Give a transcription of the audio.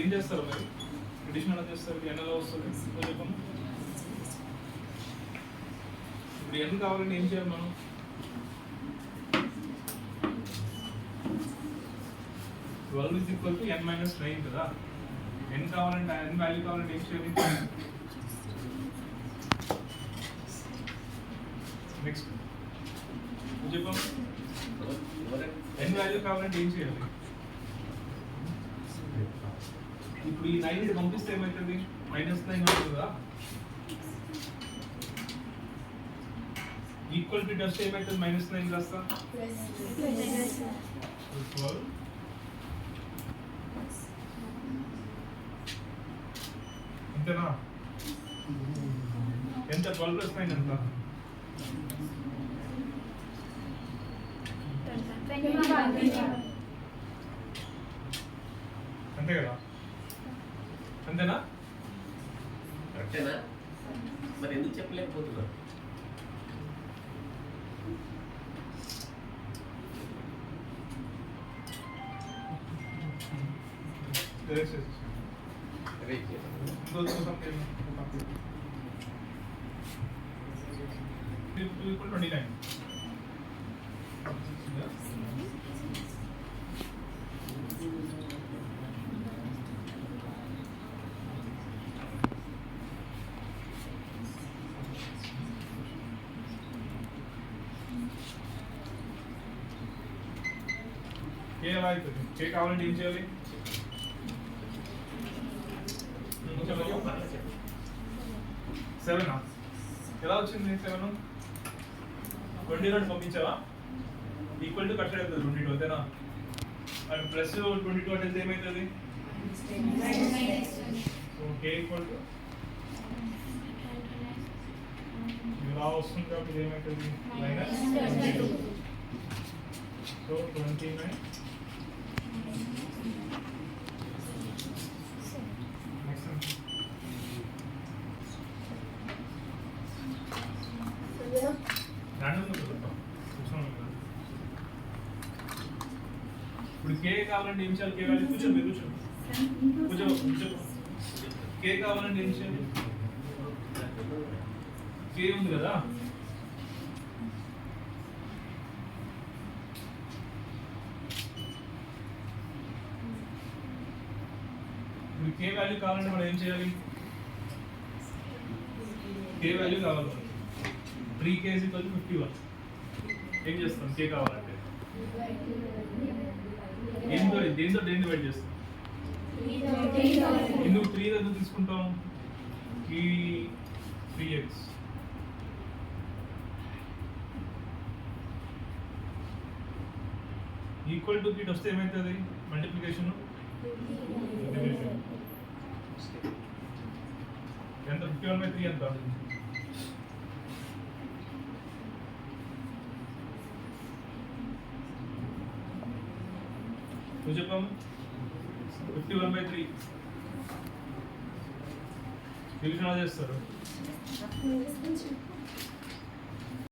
ఏం చేస్తారు మీరు? ట్రెడిషనల్ చేస్తారు ఎన్నో వస్తుంది. ఇప్పుడు ఎన్ కావాలంటే ఏం చేయాలి మనం? Twelve is equal to n minus nine కదా. ఎన్ కావాలంటే ఎన్ వాల్యూ కావాలంటే ఏం చేయాలి? నెక్స్ట్ చెప్పండి ఎన్ వాల్యూ కావాలంటే ఏం చేయాలి? ఇప్పుడు ఈ నైన్ పంపిస్తే ఏమవుతుంది మైనస్ నైన్ అవుతుందా? ఈక్వల్ టు వస్తే ఏమవుతుంది మైనస్ నైన్ రాస్తా? ట్వెల్వ్ అంతేనా? ఎంత ట్వెల్వ్ ప్లస్ నైన్ ఎంత అంతే కదా? అంతేనా? కరెక్టేనా మరి ఎందుకు చెప్పలేకపోతున్నా Direct చేసేసి. ఇంకో చూసాం నేను. Two equal 29. ఏ ఎలా అవుతుంది ఏ కావాలంటే ఏం చేయాలి సెవెన్ ఎలా వచ్చింది సెవెన్? ట్వంటీ రెండు పంపించావా? ఈక్వల్ టు కట్ అవుతుంది ట్వంటీ టూ అంతేనా? అండ్ ప్లస్ ట్వంటీ టూ అంటే ఏమవుతుంది సో కే ఈక్వల్ టు ఇలా వస్తుంది కాబట్టి ఏమవుతుంది minus twenty two so twenty nine next random ఇప్పుడు కే కావాలంటే ఏం చేయాలి? కే వాల్యూ కూర్చోండి మీరు కూర్చో కూర్చో. కే కావాలంటే ఏం చేయాలి? కే ఉంది కదా? ఇప్పుడు కే వాల్యూ కావాలంటే మనం ఏం చేయాలి? కే వాల్యూ కావాలి. త్రీ కేజీ కలిపి ఫిఫ్టీ వన్ ఏం చేస్తాం? కే కావాలంటే. దేంతో దేంతో దేని డివైడ్ చేస్తాం ఎందుకు త్రీ దగ్గర తీసుకుంటాం ఈ త్రీ ఎక్స్ ఈక్వల్ టు ఇటు వస్తే ఏమవుతుంది మల్టిప్లికేషన్ ఎంత? ఫిఫ్టీ వన్ బై త్రీ ఎంత? నువ్వు చెప్పాము fifty one by three. Division చేస్తారు